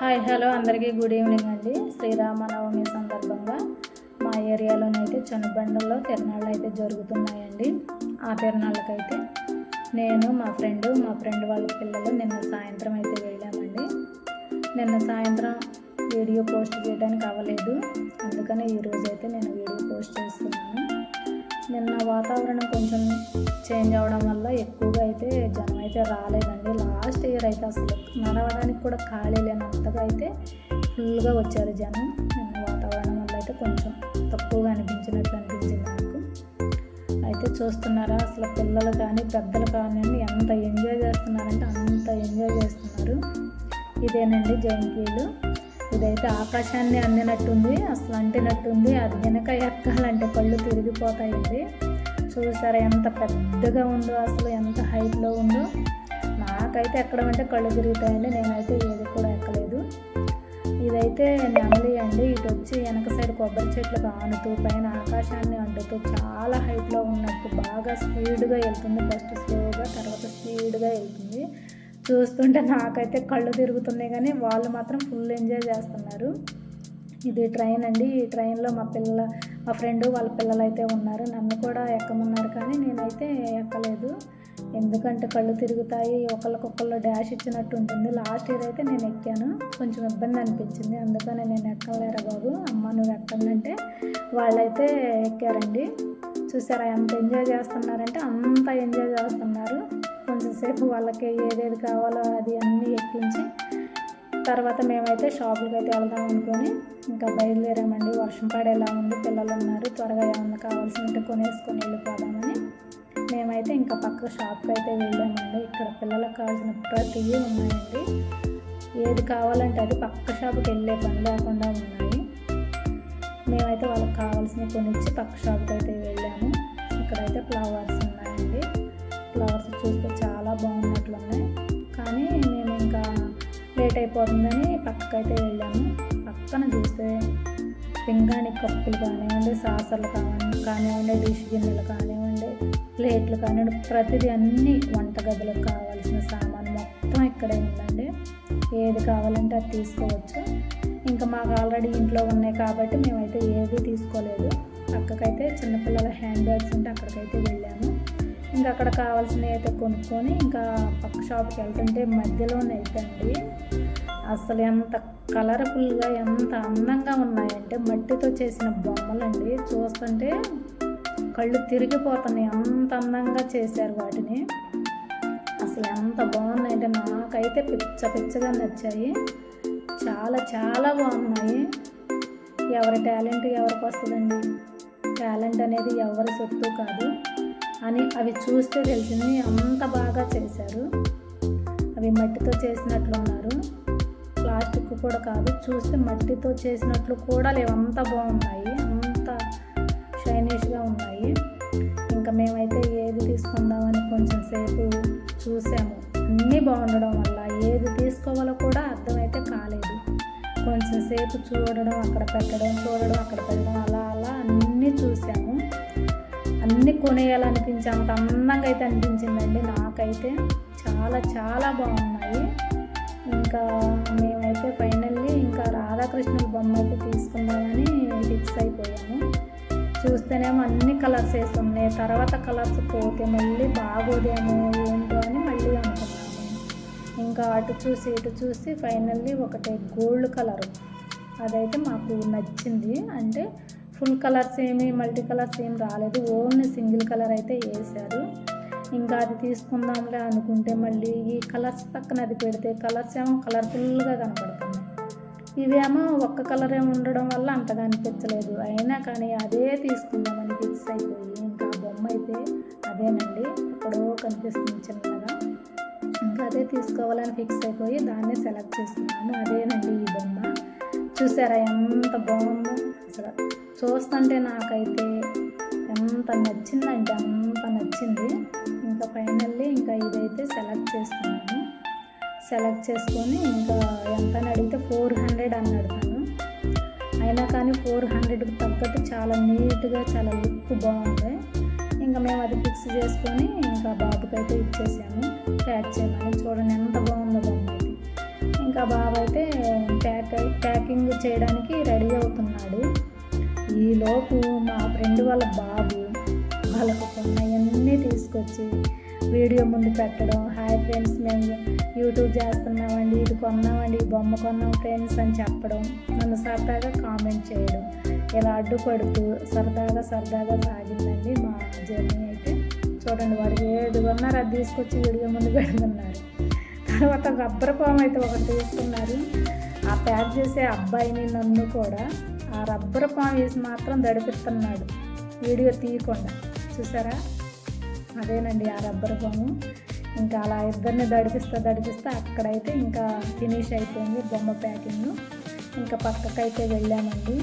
Hi hello అందరికీ good evening అండి. శ్రీరామనవమి సందర్భంగా మా ఏరియాలోనైతే చనుబండల్లో తిరణాళ్ళు అయితే జరుగుతున్నాయండి. ఆ తిరణాళ్ళకైతే నేను మా ఫ్రెండ్ మా ఫ్రెండ్ వాళ్ళ పిల్లలు నిన్న సాయంత్రం అయితే వెళ్ళామండి. నిన్న సాయంత్రం వీడియో పోస్ట్ చేయడానికి అవ్వలేదు. అందుకనే ఈరోజు అయితే నేను వీడియో పోస్ట్ చేస్తున్నాను. నిన్న వాతావరణం కొంచెం చేంజ్ అవడం వల్ల ఎక్కువగా అయితే జనం అయితే రాలేదండి. లాస్ట్ ఇయర్ అయితే అసలు నడవడానికి కూడా ఖాళీ లేనంతగా అయితే ఫుల్గా వచ్చారు జనం. నిన్న వాతావరణం వల్ల అయితే కొంచెం తక్కువగా అనిపించినట్లు అనిపించింది నాకు. అయితే చూస్తున్నారా అసలు పిల్లలు కానీ పెద్దలు కానీ ఎంత ఎంజాయ్ చేస్తున్నారంటే అంత ఎంజాయ్ చేస్తున్నారు. ఇదేనండి జయంకీలు ఇదైతే ఆకాశాన్ని అందినట్టుంది అసలు అంటినట్టుంది అది వెనక ఎక్కాలంటే కళ్ళు తిరిగిపోతాయండి. చూసారా ఎంత పెద్దగా ఉందో అసలు ఎంత హైట్లో ఉందో. నాకైతే ఎక్కడం అంటే కళ్ళు తిరుగుతాయండి నేనైతే ఏది కూడా ఎక్కలేదు. ఇదైతే నెమలి అండి ఇటు వచ్చి వెనక సైడ్ కొబ్బరి చెట్లకు ఆనుతూ పైన ఆకాశాన్ని అంటుతూ చాలా హైట్లో ఉన్నట్టు బాగా స్పీడ్గా వెళ్తుంది. ఫస్ట్ స్లోగా తర్వాత స్పీడ్గా వెళ్తుంది. చూస్తుంటే నాకైతే కళ్ళు తిరుగుతున్నాయి కానీ వాళ్ళు మాత్రం ఫుల్ ఎంజాయ్ చేస్తున్నారు. ఇది ట్రైన్ అండి. ఈ ట్రైన్లో మా పిల్లల మా ఫ్రెండ్ వాళ్ళ పిల్లలు అయితే ఉన్నారు. నన్ను కూడా ఎక్కమన్నారు కానీ నేనైతే ఎక్కలేదు. ఎందుకంటే కళ్ళు తిరుగుతాయి ఒకళ్ళకొకళ్ళు డాష్ ఇచ్చినట్టు ఉంటుంది. లాస్ట్ ఇయర్ అయితే నేను ఎక్కాను. కొంచెం ఇబ్బంది అనిపించింది. అందుకని నేను ఎక్కలేరా బాబు? అమ్మ నువ్వు ఎక్కండి వాళ్ళైతే ఎక్కారండి. చూసారా ఎంత ఎంజాయ్ చేస్తున్నారంటే అంత ఎంజాయ్ చేస్తున్నారు. కొంచెంసేపు వాళ్ళకి ఏదేది కావాలో అది అన్నీ ఎక్కించి తర్వాత మేమైతే షాపులకి అయితే వెళ్దాం అనుకొని ఇంకా బయలుదేరామండి. వర్షం పడేలా ఉంది పిల్లలు ఉన్నారు. త్వరగా ఏమన్నా కావాల్సినట్టు కొనేసుకొని వెళ్ళిపోదామని మేమైతే ఇంకా పక్క షాప్కి అయితే వెళ్ళామండి. ఇక్కడ పిల్లలకు కావాల్సిన ప్రతివి ఉన్నాయండి. ఏది కావాలంటే అది పక్క షాప్కి వెళ్ళే పని లేకుండా ఉన్నాయి. మేమైతే వాళ్ళకి కావాల్సినవి కొనిచ్చి పక్క షాప్కి అయితే వెళ్ళాము. ఇక్కడైతే ఫ్లవర్స్ ఉన్నాయండి. ఫ్లవర్స్ లేట్ అయిపోతుందని పక్కకైతే వెళ్ళాము. పక్కన చూస్తే పింగాణి కప్పులు కానివ్వండి సాసర్లు కానివ్వండి కానివ్వండి డిష్ గిన్నెలు కానివ్వండి ప్లేట్లు కానివ్వండి ప్రతిదీ అన్ని వంటగదులకు కావాల్సిన సామాన్ మొత్తం ఇక్కడే ఉందండి. ఏది కావాలంటే అది తీసుకోవచ్చు. ఇంకా మాకు ఆల్రెడీ ఇంట్లో ఉన్నాయి కాబట్టి మేమైతే ఏది తీసుకోలేదు. పక్కకైతే చిన్నపిల్లల హ్యాండ్ బ్యాగ్స్ ఉంటే అక్కడికైతే వెళ్ళాము. ఇంకా అక్కడ కావాల్సినవి అయితే కొనుక్కొని ఇంకా పక్క షాప్కి వెళ్తుంటే మధ్యలోనే అయితే అండి అసలు ఎంత కలర్ఫుల్గా ఎంత అందంగా ఉన్నాయంటే మట్టితో చేసిన బొమ్మలండి. చూస్తుంటే కళ్ళు తిరిగిపోతున్నాయి. అంత అందంగా చేశారు వాటిని. అసలు ఎంత బాగున్నాయంటే నాకైతే పిచ్చ పిచ్చగా నచ్చాయి. చాలా చాలా బాగున్నాయి. ఎవరి టాలెంట్ ఎవరికి వస్తుందండి? టాలెంట్ అనేది ఎవరి సొత్తు కాదు. అని అవి చూస్తే తెలిసింది. అంత బాగా చేశారు. అవి మట్టితో చేసినట్లున్నారు. ప్లాస్టిక్ కూడా కాదు చూస్తే మట్టితో చేసినట్లు కూడా లేవు. అంత బాగున్నాయి అంత షైనిష్గా ఉన్నాయి. ఇంకా మేమైతే ఏది తీసుకుందామని కొంచెం సేపు చూసాము. అన్నీ బాగుండడం వల్ల ఏది తీసుకోవాలో కూడా అర్థమైతే కాలేదు. కొంచెం సేపు చూడడం అక్కడ పెట్టడం చూడడం అక్కడ పెట్టడం అలా అలా అన్నీ చూసాము. అన్నీ కొనేయాలనిపించి అంత అందంగా అయితే అనిపించిందండి. నాకైతే చాలా చాలా బాగున్నాయి. ఇంకా అయితే ఫైనల్లీ ఇంకా రాధాకృష్ణుల బొమ్మ అయితే తీసుకుందామని ఫిక్స్ అయిపోయాము. చూస్తేనేమో అన్ని కలర్స్ వేసి ఉన్నాయి తర్వాత కలర్స్ పోతే మళ్ళీ బాగోదేమో ఏంటో అని మళ్ళీ అనుకున్నాము. ఇంకా అటు చూసి ఇటు చూసి ఫైనల్లీ ఒకటే గోల్డ్ కలర్. అదైతే మాకు నచ్చింది. అంటే ఫుల్ కలర్స్ ఏమి మల్టీ కలర్స్ ఏమి రాలేదు. ఓన్లీ సింగిల్ కలర్ అయితే వేశారు. ఇంకా అది తీసుకుందాంలే అనుకుంటే మళ్ళీ ఈ కలర్స్ పక్కన అది పెడితే కలర్స్ ఏమో కలర్ఫుల్గా కనపడుతున్నాయి. ఇవేమో ఒక్క కలర్ ఏమి ఉండడం వల్ల అంతగా అనిపించలేదు. అయినా కానీ అదే తీసుకుందామని ఫిక్స్ అయిపోయి ఇంకా బొమ్మ అయితే అదేనండి. ఎక్కడో కనిపిస్తుంది చిన్నగా. ఇంకా అదే తీసుకోవాలని ఫిక్స్ అయిపోయి దాన్నే సెలెక్ట్ చేసుకున్నాను అదేనండి ఈ బొమ్మ. చూసారా ఎంత బాగుందో అసలు. చూస్తుంటే నాకైతే ఎంత నచ్చిందంటే అంత నచ్చింది. ఇంకా ఫైనల్లీ ఇంకా ఇదైతే సెలెక్ట్ చేసుకున్నాను సెలెక్ట్ చేసుకొని ఇంకా ఎంత అని అడిగితే ఫోర్ హండ్రెడ్ అన్నాడు తను. అయినా కానీ ఫోర్ హండ్రెడ్కి తగ్గట్టు చాలా నీట్గా చాలా లుక్ బాగుంది. ఇంకా మేము అది ఫిక్స్ చేసుకొని ఇంకా బాబుకైతే ఇచ్చేసాము. ప్యాక్ చేయమని చూడండి ఎంత బాగుందో బొమ్మ అయితే. ఇంకా బాబు అయితే ప్యాక్ ప్యాకింగ్ చేయడానికి రెడీ అవుతున్నాడు. ఈలోపు మా ఫ్రెండ్ వాళ్ళ బాబు వాళ్ళకు కొన్నవన్నీ తీసుకొచ్చి వీడియో ముందు పెట్టడం. హాయ్ ఫ్రెండ్స్ మేము యూట్యూబ్ చేస్తున్నామండి ఇది కొన్నామండి ఈ బొమ్మ కొన్నాం ఫ్రెండ్స్ అని చెప్పడం. నన్ను సరదాగా కామెంట్ చేయడం. ఇలా అడ్డుపడుతూ సరదాగా సరదాగా సాగిందండి మా జర్నీ అయితే. చూడండి వాడికి ఏది కొన్నారు అది తీసుకొచ్చి వీడియో ముందు పెడుతున్నారు. తర్వాత రబ్బర్ పాము అయితే ఒకటి తీసుకున్నారు. ఆ ప్యాక్ చేసే అబ్బాయిని నన్ను కూడా ఆ రబ్బర్ పాము వేసి మాత్రం దడిపిస్తున్నాడు. వీడియో తీయకుండా. చూసారా? అదేనండి ఆ రబ్బర్ బొమ్మ ఇంకా అలా ఇద్దరిని దడిపిస్తా దడిపిస్తా అక్కడైతే ఇంకా ఫినిష్ అయిపోయింది బొమ్మ ప్యాకింగ్. ఇంకా పక్కకైతే వెళ్ళామండి.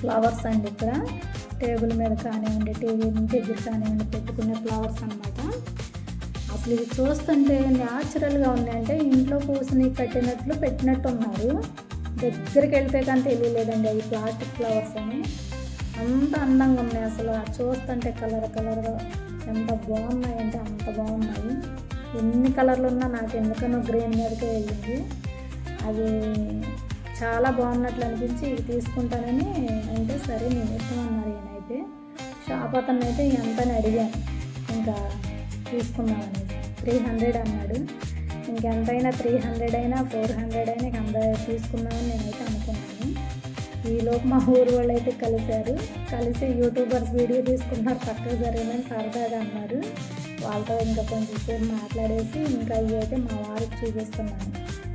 ఫ్లవర్స్ అండి ఇక్కడ. టేబుల్ మీద కానివ్వండి టీవీ దగ్గర కానివ్వండి పెట్టుకునే ఫ్లవర్స్ అన్నమాట. అసలు ఇవి చూస్తుంటే న్యాచురల్గా ఉన్నాయంటే ఇంట్లో పూసిని కట్టినట్లు పెట్టినట్టు ఉన్నారు దగ్గరికి వెళ్తే కానీ తెలియలేదండి అవి ప్లాస్టిక్ ఫ్లవర్స్ అని. అంత అందంగా ఉన్నాయి అసలు. చూస్తుంటే కలర్ కలర్గా ఎంత బాగున్నాయంటే అంత బాగున్నాయి. ఎన్ని కలర్లు ఉన్నా నాకు ఎందుకనో గ్రీన్ మీదకే వెళ్ళింది. అది చాలా బాగున్నట్లు అనిపించి ఇవి తీసుకుంటానని అంటే సరే నేను ఇస్తామన్నారు అన్నారు ఈయనైతే. షాప్ అతను అయితే ఎంతని అడిగాను. ఇంకా తీసుకుందామని త్రీ హండ్రెడ్ అన్నాడు. ఇంకెంతైనా త్రీ హండ్రెడ్ అయినా ఫోర్ హండ్రెడ్ అయినా ఇక అంత తీసుకుందామని నేనైతే అనుకున్నాను. ఈలోపు మా ఊరు వాళ్ళు అయితే కలిశారు. కలిసి యూట్యూబర్స్ వీడియో తీసుకున్నారు పక్కకు జరిగిందని సరదాగా అన్నారు. వాళ్ళతో ఇంకా కొంచెం సేపు మాట్లాడేసి ఇంకా ఇవి అయితే మా వారికి చూపిస్తున్నాను.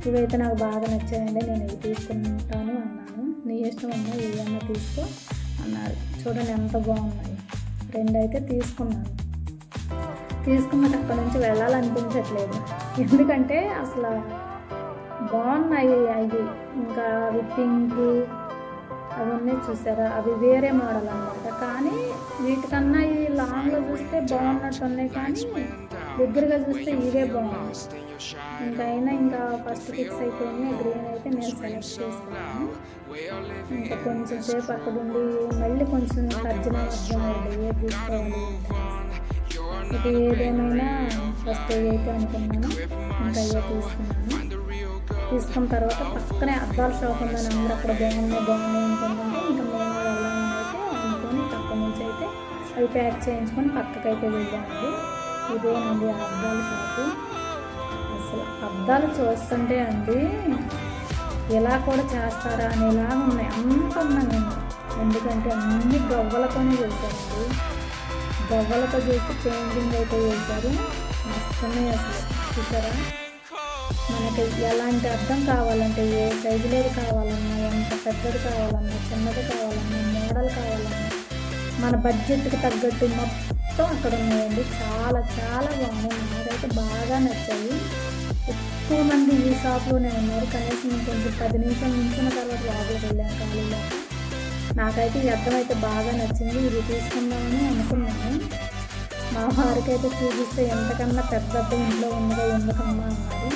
ఇవైతే నాకు బాగా నచ్చాయండి. నేను ఇవి తీసుకుంటాను అన్నాను. నీ ఇష్టం అమ్మా ఏమన్నా తీసుకో అన్నారు. చూడండి ఎంత బాగున్నాయి. రెండు అయితే తీసుకున్నాను. తీసుకున్నాక అక్కడి నుంచి వెళ్ళాలనిపించట్లేదు. ఎందుకంటే అసలు బాగున్నాయి అవి. ఇంకా అవి పింక్ అవన్నీ చూసారా? అవి వేరే మోడల్ అనమాట కానీ వీటికన్నా ఈ లాంగ్లో చూస్తే బాగున్నట్టు ఉన్నాయి కానీ దగ్గరగా చూస్తే ఇవే బాగున్నాయి. ఇంకా అయినా ఇంకా ఫస్ట్ ఫిక్స్ అయిపోయింది గ్రీన్ అయితే నేను సెలెక్ట్ చేసుకున్నాను ఇంకా కొంచెం సేపు అక్కడ ఉండి మళ్ళీ కొంచెం తర్జన అర్థం అయ్యింది తీసుకోవాలి. ఇది ఏదేమైనా ఫస్ట్ ఏదైతే అనుకున్నాను ఇంకా అయ్యే తీసుకున్నాను. తీసుకున్న తర్వాత పక్కనే అద్దాల షాప్ ఉందని అందరూ అక్కడ బాగున్నాయి బాగున్నాయి. ప్యాక్ చేయించుకొని పక్కకైతే వెళ్ళామండి. ఇదేనండి ఆ అద్దాల షాపు. అసలు అద్దాలు చూస్తుంటే అండి ఇలా కూడా చేస్తారా అనేలా ఉన్నాయి. అంత అందంగా ఎందుకంటే అన్ని గవ్వలతోనే చేశారండి. గవ్వలతో చేసి పెయింటింగ్ అయితే చేశారు. మస్తున్నాయి అసలు. చూసారా? మనకి ఎలాంటి అర్థం కావాలంటే ఏ సైజులేది కావాలన్నా ఎంత పెద్దది కావాలన్నా చిన్నది కావాలన్నా మోడల్ కావాలన్నా మన బడ్జెట్కి తగ్గట్టు మొత్తం అక్కడ ఉన్నాయండి. చాలా చాలా బాగున్నాయి. నాకైతే బాగా నచ్చాయి. ఎక్కువ మంది ఈ షాప్లోనే ఉన్నారు. కనీసం కొంచెం పది నిమిషం నించిన తర్వాత లోపలికి వెళ్ళాను ఖాళీలో నాకైతే ఈ అర్థం అయితే బాగా నచ్చింది. ఇది తీసుకుందామని అనుకున్నాను. మా వారికి అయితే చూపిస్తే ఎంతకన్నా పెద్ద అర్థం ఇంట్లో ఉందిగా ఎందుకమ్మా అన్నారు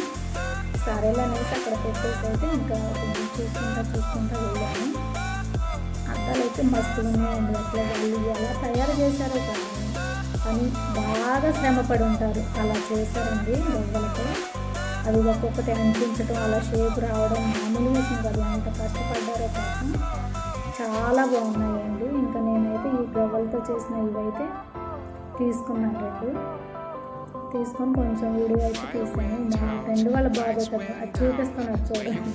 సరేలే అనేసి అక్కడ పెట్టేసి అయితే ఇంకా కొంచెం చూసుకుంటా చూసుకుంటా వెళ్ళాను. అద్దాలు అయితే మస్తు ఉన్నాయండి అట్లా వాళ్ళు ఎలా తయారు చేశారో కానీ అని బాగా శ్రమపడి ఉంటారు. అలా చేశారండి గవ్వలతో. అవి ఒక్కొక్కటి అనిపించడం అలా షేప్ రావడం మామూలు విషయం కదా. అంత కష్టపడ్డారో పాపం. చాలా బాగున్నాయండి. ఇంకా నేనైతే ఈ గవ్వలతో చేసిన ఇవైతే తీసుకున్నాను రెండు తీసుకొని కొంచెం వీడియో అయితే తీసాను మా ఫ్రెండ్ వాళ్ళ బాగా కదా అది చూపిస్తాను అది చూడండి.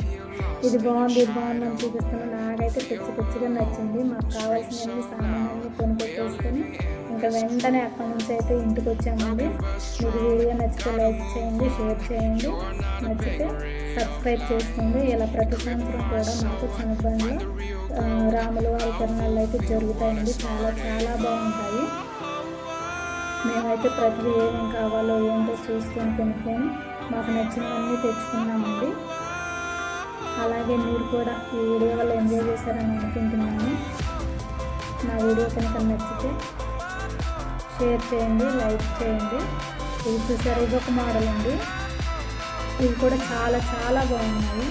ఇది బాగుంది ఇది బాగుంది అని చూపిస్తాను. నాకైతే పిచ్చి పిచ్చిగా నచ్చింది. మాకు కావాల్సినవన్నీ సామాన్యాన్ని కొనుక్కొట్టేసుకొని ఇంకా వెంటనే అక్కడి నుంచి అయితే ఇంటికి వచ్చామండి. మీకు వీడియో నచ్చితే లైక్ చేయండి షేర్ చేయండి. నచ్చితే సబ్స్క్రైబ్ చేసుకోండి. ఇలా ప్రతి సంవత్సరం కూడా మాకు చిన్నపండ్లో రాముల వారి తిరణాలు అయితే జరుగుతాయండి. చాలా చాలా బాగుంటాయి. మేమైతే ప్రతిదీ ఏమేమి కావాలో ఏంటో చూసుకొని కొనుక్కొని మాకు నచ్చినవన్నీ తెచ్చుకున్నామండి. అలాగే మీరు కూడా ఈ వీడియో వల్ల ఎంజాయ్ చేశారని అనుకుంటున్నాను. నా వీడియో కనుక నచ్చితే షేర్ చేయండి లైక్ చేయండి. ఇది చూసారు? ఇదొక ఒక మోడల్ అండి. ఇవి కూడా చాలా చాలా బాగున్నాయి.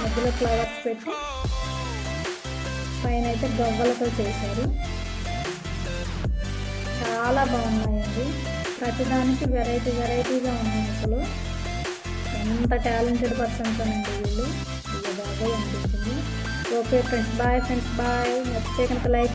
మధ్యలో ఫ్లవర్స్ పెట్టి పైన అయితే గవ్వలతో చేశారు. చాలా బాగున్నాయండి. ప్రతిదానికి వెరైటీ వెరైటీగా ఉన్నాయి అసలు. ఎంత టాలెంటెడ్ పర్సన్స్ అండి వీళ్ళు. బాగా అనిపించింది. Okay friends bye friends bye నచ్చితే కనుక లైక్